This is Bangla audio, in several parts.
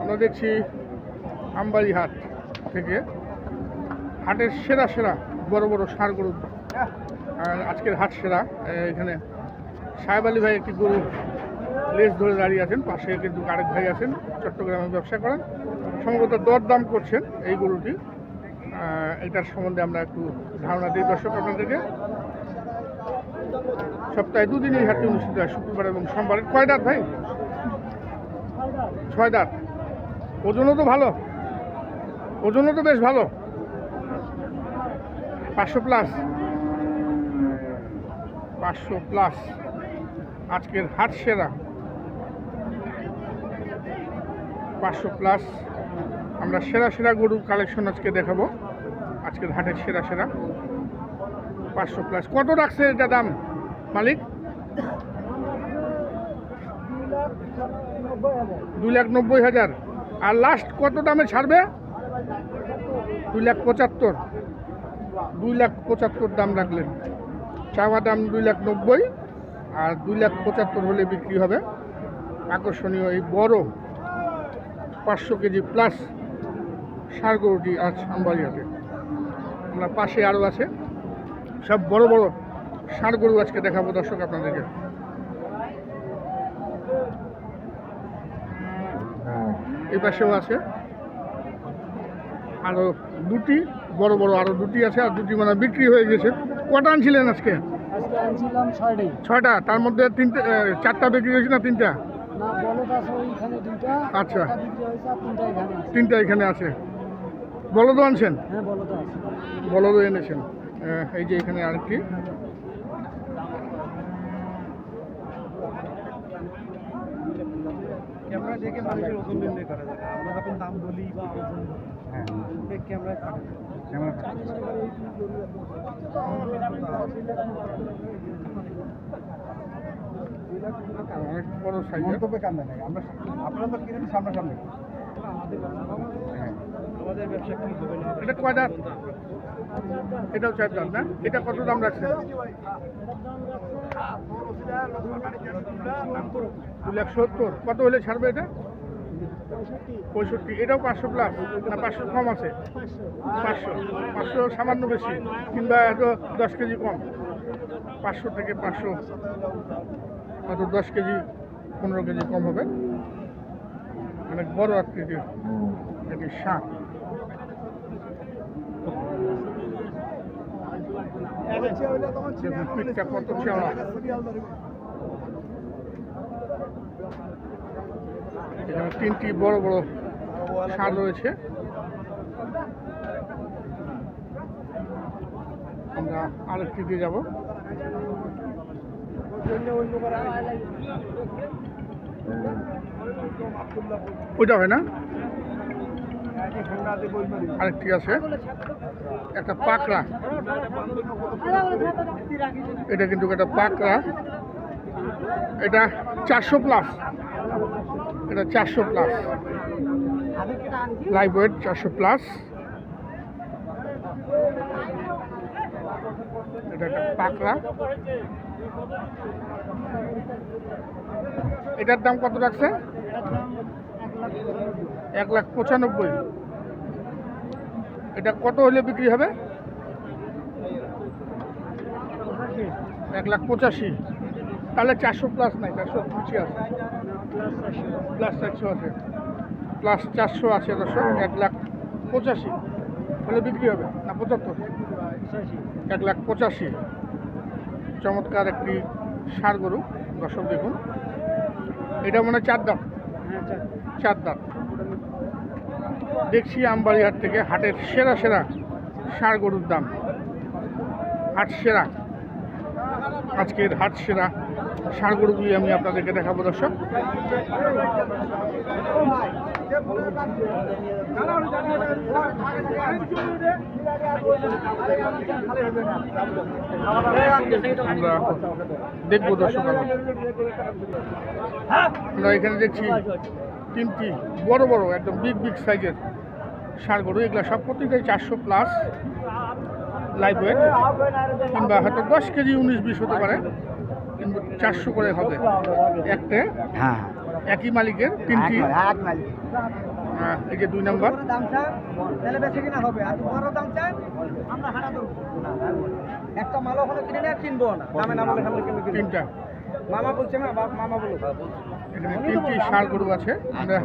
আমরা দেখছি আমবাড়ি হাট থেকে। হাটের সেরা সেরা বড় বড় সার গরু। আজকের হাট সেরা। এখানে সাহেব আলী ভাই একটি গরু লেজ ধরে দাঁড়িয়ে আছেন। পাশে কিন্তু আরেক ভাই আছেন, চট্টগ্রামে ব্যবসা করেন। সম্ভবত দরদাম করছেন এই গরুটি। এটার সম্বন্ধে আমরা একটু ধারণা দিই দর্শক আপনাদেরকে। সপ্তাহে দুদিন এই হাটটি অনুষ্ঠিত হয়, শুক্রবার এবং সোমবার। কয় দাঁত ভাই? ছয় দাঁত ওজনও তো ভালো। ওজনও তো বেশ ভালো। পাঁচশো প্লাস। পাঁচশো প্লাস। আজকের হাট সেরা। পাঁচশো প্লাস। আমরা সেরা সেরা গরুর কালেকশন আজকে দেখাবো। আজকের হাটের সেরা সেরা। পাঁচশো প্লাস। কত রাখছে এটা দাম? মালিক? দুই লাখ নব্বই হাজার। আর লাস্ট কত দামে ছাড়বে? দুই লাখ পঁচাত্তর। দুই লাখ পঁচাত্তর দাম রাখলেন। চাওয়া দাম দুই লাখ নব্বই। আর দুই লাখ পঁচাত্তর হলে বিক্রি হবে। আকর্ষণীয় এই বড় পাঁচশো কেজি প্লাস সার গরুটি আজ আমবাড়িয়াতে আমরা পাশে আরও আছে। সব বড় বড় ষাঁড় গরু আজকে দেখাবো দর্শক আপনাদেরকে। এই পাশেও আছে। আরও দুটি বড় বড় আরও দুটি আছে আর দুটি মানে বিক্রি হয়ে গেছে। কটা আনছিলেন আজকে? ছয়টা। তার মধ্যে তিনটে চারটা বিক্রি হয়েছে না তিনটা? বলদ আচ্ছা। তিনটা এখানে আছে। বলদও আনছেন? হ্যাঁ বলদ বলদও এনেছেন। এই যে এখানে আরেকটি। ক্যামেরা দেখে মানুষের ওজন নির্ণয় করা যাবে। আমরা যখন দাম বলি বা ওজন হ্যাঁ। ক্যামেরায় মন্তব্যে কান্দা নাই। আমরা আপনারা তো কিনেন সামনাসামনি? আমাদের এটা কয় এটাও চার দাঁত না? এটা কত দাম রাখছেন দু সত্তর। কত হলে ছাড়বে এটা? পঁয়ষট্টি। এটাও পাঁচশো প্লাস না পাঁচশো কম আছে? পাঁচশো। পাঁচশো সামান্য বেশি, কিংবা এত দশ কেজি কম। পাঁচশো থেকে পাঁচশো, হয়তো দশ কেজি, পনেরো কেজি কম হবে। অনেক বড় আকৃতির এটি শাক কত চওড়া এখানে তিনটি বড় বড় সার রয়েছে। আমরা আরেকটি দিয়ে যাব। ওইটা হয় না? আরেকটি আছে। একটা পাকড়া। এটা কিন্তু একটা পাকড়া। এটা চারশো প্লাস এটা চারশো প্লাস লাইভ ওয়েট চারশো প্লাস এটা একটা পাকড়া। এটার দাম কত রাখছে? এক লাখ পঁচানব্বই। এটা কত হলে বিক্রি হবে? এক লাখ পঁচাশি। তাহলে চারশো প্লাস নাই চারশো নিচে আছে। প্লাস চারশো আছে। প্লাস চারশো আছে দর্শক এক লাখ পঁচাশি। হলে বিক্রি হবে না পঁচাত্তর? এক লাখ পঁচাশি। চমৎকার একটি সার গরু দর্শক দেখুন। এটা মনে হয় চার দাম চার দাঁত। দেখছি আমবাড়িহাট থেকে হাটের সেরা সেরা ষাঁড় গরুর দাম। হাট সেরা। আজকের হাট সেরা ষাঁড় গরুগুলি আমি আপনাদেরকে দেখাবো, দর্শক। আমরা দেখব, দর্শক। আমরা এখানে দেখছি তিনটি বড় বড় একদম বিগ বিগ সাইজের ষাঁড় গরু এগুলো সব প্রত্যেকটাই চারশো প্লাস লাইভ ওয়েট কিংবা হয়তো দশ কেজি উনিশ বিশ হতে পারে কিন্তু চারশো করে হবে। একটা হ্যাঁ। একই মালিকের তিনটি। আহ, এই যে দুই নম্বর দাম চান তাহলে কিনা হবে? আর বড় দাম চান আমরা হাঁটা দেবো একটা মালও ওখানে কিনে নিয়ে আর কিনবো না। দামে সামনে কিনবে কিনবো। তিনটা। মামা বলছে না মামা বলো তিনটি ষাঁড় গরু আছে। আমরা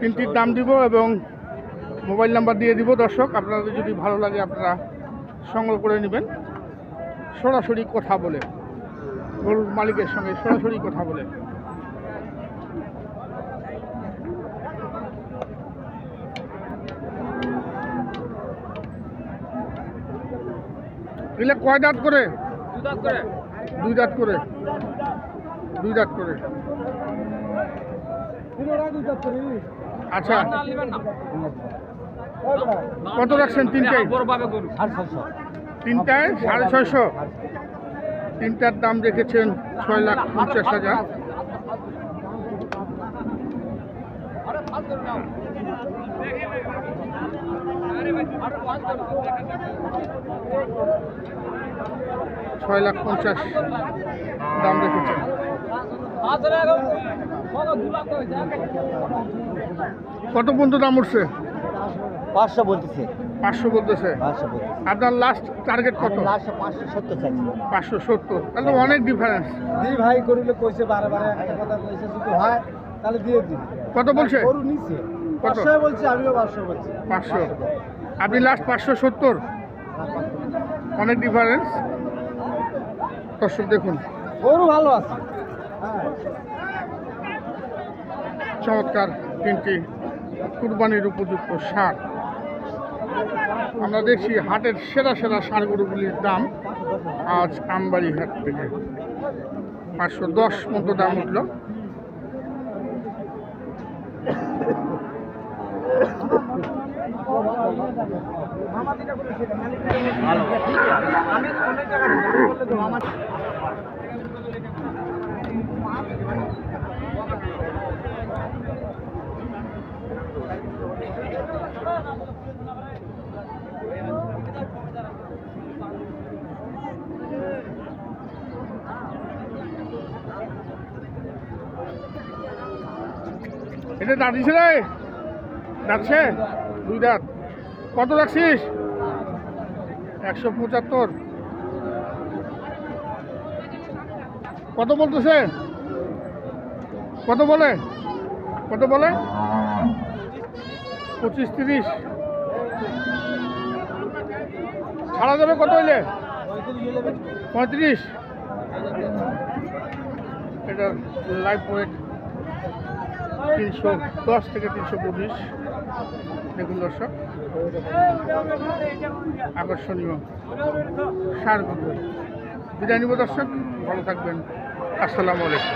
তিনটির দাম দিব এবং মোবাইল নাম্বার দিয়ে দিব। দর্শক আপনাদের যদি ভালো লাগে আপনারা সংগ্রহ করে নেবেন। সরাসরি কথা বলে গরুর মালিকের সঙ্গে সরাসরি কথা বলে। এগুলো কয় দাঁত করে? দুই দাঁত করে। দুই দাঁত করে। দুই রাত করে। আচ্ছা। কত রাখছেন তিনটায় তিনটায় সাড়ে ছয়শো। তিনটার দাম রেখেছেন ছয় লাখ পঞ্চাশ হাজার। ছয় লাখ পঞ্চাশ দাম রেখেছেন কত পর্যন্ত দাম উঠছে? পাঁচশো বলতেছে। পাঁচশো বলতেছে। পাঁচশো আপনার লাস্ট টার্গেট কত? পাঁচশো সত্তর চাইছি পাঁচশো সত্তর। তাহলে অনেক ডিফারেন্স দি ভাই করিলে কইছে বারে বারে একটা কথা কইছে যদি হয় তাহলে দিয়ে দিন। কত বলছে? গরু নিচে পাঁচশো বলছি আমিও পাঁচশো বলছি। পাঁচশো। আপনি লাস্ট পাঁচশো সত্তর? অনেক ডিফারেন্স দর্শক দেখুন। গরু ভালো আছে। চমৎকার তিনটি কুরবানির উপযুক্ত সার। আমরা দেখছি হাটের সেরা সেরা সারগরুগুলির দাম আজ আমবাড়ি হাট থেকে। পাঁচশো দশ মতো দাম উঠল। আমি অনেক জায়গায় আমার এটা দাঁড়িয়েছে রে? যাচ্ছে দুই দাঁত। কত রাখছিস? একশো পঁচাত্তর। কত বলতেছে? কত বলে? কত বলে? পঁচিশ তিরিশ। ছাড়া যাবে কত হইলে? পঁয়ত্রিশ। এটা লাইভ ওয়েট তিনশো দশ থেকে তিনশো পঁচিশ। দেখুন দর্শক, আকর্ষণীয় সার বিদায় নিব দর্শক, ভালো থাকবেন। আসসালামু আলাইকুম।